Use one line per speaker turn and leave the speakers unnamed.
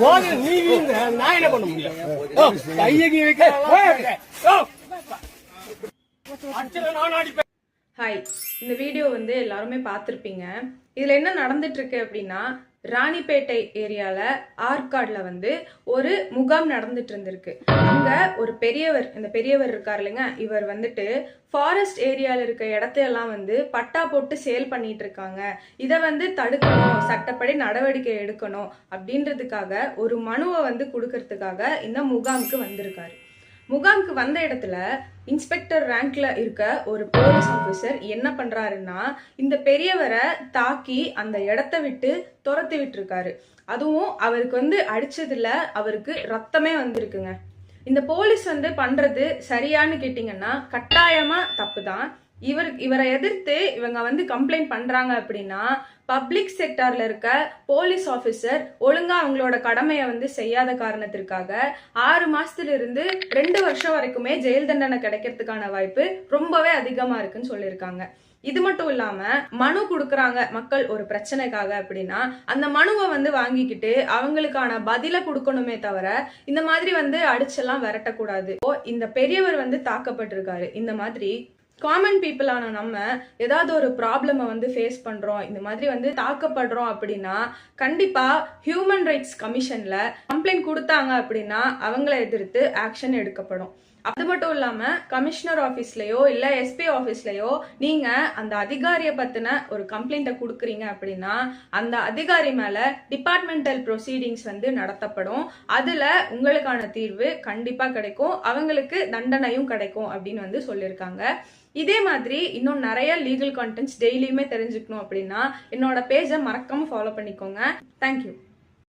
போது நீ வீழ்ந்த, நான் என்ன பண்ண முடியும்? கையகி வைக்க
ஹாய் இந்த வீடியோ வந்து எல்லாருமே பார்த்துருப்பீங்க. இதில் என்ன நடந்துட்டு இருக்கு அப்படின்னா ராணிப்பேட்டை ஏரியால ஆற்காட்ல வந்து ஒரு முகாம் நடந்துட்டு இருந்திருக்கு. அங்க ஒரு பெரியவர் இந்த பெரியவர் இருக்கார் இல்லைங்க இவர் வந்துட்டு ஃபாரஸ்ட் ஏரியால இருக்க இடத்தையெல்லாம் வந்து பட்டா போட்டு சேல் பண்ணிட்டு இருக்காங்க. இதை வந்து தடுக்கணும் சட்டப்படி நடவடிக்கை எடுக்கணும் அப்படின்றதுக்காக ஒரு மனுவை வந்து கொடுக்கறதுக்காக இந்த முகாமுக்கு வந்திருக்காரு. முகாமுக்கு வந்த இடத்துல இன்ஸ்பெக்டர் ரேங்க்ல இருக்க ஒரு போலீஸ் ஆஃபீஸர் என்ன பண்றாருன்னா இந்த பெரியவரை தாக்கி அந்த இடத்த விட்டு துரத்தி விட்டுருக்காரு. அதுவும் அவருக்கு வந்து அடிச்சதுல அவருக்கு ரத்தமே வந்திருக்குங்க. இந்த போலீஸ் வந்து பண்றது சரியான்னு கேட்டிங்கன்னா கட்டாயமா தப்பு தான் இவர் இவரை எதிர்த்து இவங்க வந்து கம்ப்ளைண்ட் பண்றாங்க அப்படின்னா பப்ளிக் செக்டார்ல இருக்க போலீஸ் ஆஃபீஸர் ஒழுங்கா அவங்களோட கடமையை வந்து செய்யாத காரணத்திற்காக ஆறு மாசத்துல இருந்து ரெண்டு வருஷம் வரைக்குமே ஜெயில் தண்டனை கிடைக்கிறதுக்கான வாய்ப்பு ரொம்பவே அதிகமா இருக்குன்னு சொல்லியிருக்காங்க. இது மட்டும் இல்லாம மனு கொடுக்கறாங்க மக்கள் ஒரு பிரச்சனைக்காக அப்படின்னா அந்த மனுவை வந்து வாங்கிக்கிட்டு அவங்களுக்கான பதில கொடுக்கணுமே தவிர இந்த மாதிரி வந்து அடிச்செல்லாம் விரட்டக்கூடாது. ஓ இந்த பெரியவர் வந்து தாக்கப்பட்டிருக்காரு. இந்த மாதிரி காமன் பீப்புளான நம்ம ஏதாவது ஒரு ப்ராப்ளமை வந்து ஃபேஸ் பண்ணுறோம் இந்த மாதிரி வந்து தாக்கப்படுறோம் அப்படின்னா கண்டிப்பாக ஹியூமன் ரைட்ஸ் கமிஷனில் கம்ப்ளைண்ட் கொடுத்தாங்க அப்படின்னா அவங்கள எதிர்த்து ஆக்ஷன் எடுக்கப்படும். அது மட்டும் இல்லாம கமிஷனர் ஆபீஸ்லயோ இல்ல எஸ்பி ஆபீஸ்லயோ நீங்க அந்த அதிகாரியை பத்தின ஒரு கம்ப்ளைண்ட்டை கொடுக்குறீங்க அப்படின்னா அந்த அதிகாரி மேல டிபார்ட்மெண்டல் ப்ரொசீடிங்ஸ் வந்து நடத்தப்படும். அதுல உங்களுக்கான தீர்வு கண்டிப்பா கிடைக்கும். அவங்களுக்கு தண்டனையும் கிடைக்கும் அப்படின்னு வந்து சொல்லியிருக்காங்க இதே மாதிரி இன்னும் நிறைய லீகல் கான்டென்ட்ஸ் டெய்லியுமே தெரிஞ்சுக்கணும் அப்படின்னா என்னோட பேஜை மறக்காம ஃபாலோ பண்ணிக்கோங்க. தேங்க்யூ